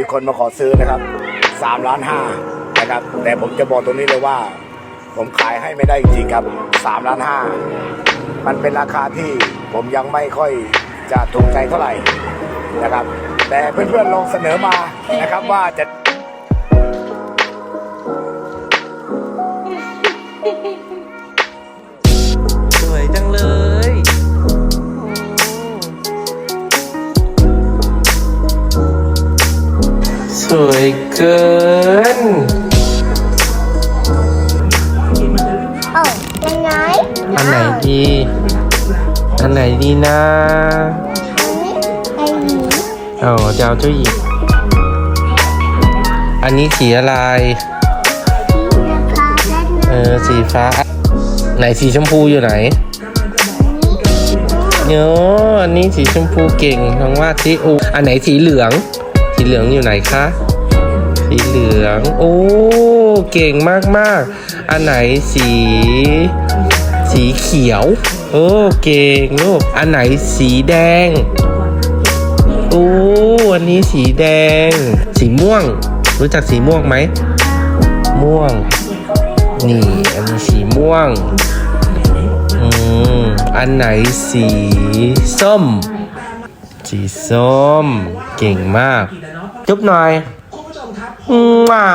มีคนมาขอซื้อนะครับสามล้านห้านะครับ แต่ผมจะบอกตรงนี้เลยว่า ผมขายให้ไม่ได้จริงๆครับสามล้านห้ามันเป็นราคาที่ผมยังไม่ค่อยจะถูกใจเท่าไหร่นะครับ แต่เพื่อนๆลองเสนอมานะครับว่าจะส สวยเกิน เอ้ายังไงอันไหนดี อันไหนดีนะอันนี้ไอ้หญิงเอาจะเอาเจ้าหญิงอันนี้สีอะไรนะคะและเออ สีฟ้า ไหนสีชมพูอยู่ไหนเนอะอันนี้สีชมพูเก่งน้องว่าสิอูอันไหนสีเหลือง สีเหลืองอยู่ไหนคะ สีเหลือง โอ้ เก่งมากมากๆอันไหนสี สีเขียว โอ้ เก่งลูก อันไหนสีแดง โอ้อันนี้สีแดง สีม่วง รู้จักสีม่วงไหม ม่วง นี่ อันนี้สีม่วง อืม อันไหนสีส้ม สีส้ม เก่งมาก จุ๊บหน่อยอืมอ่า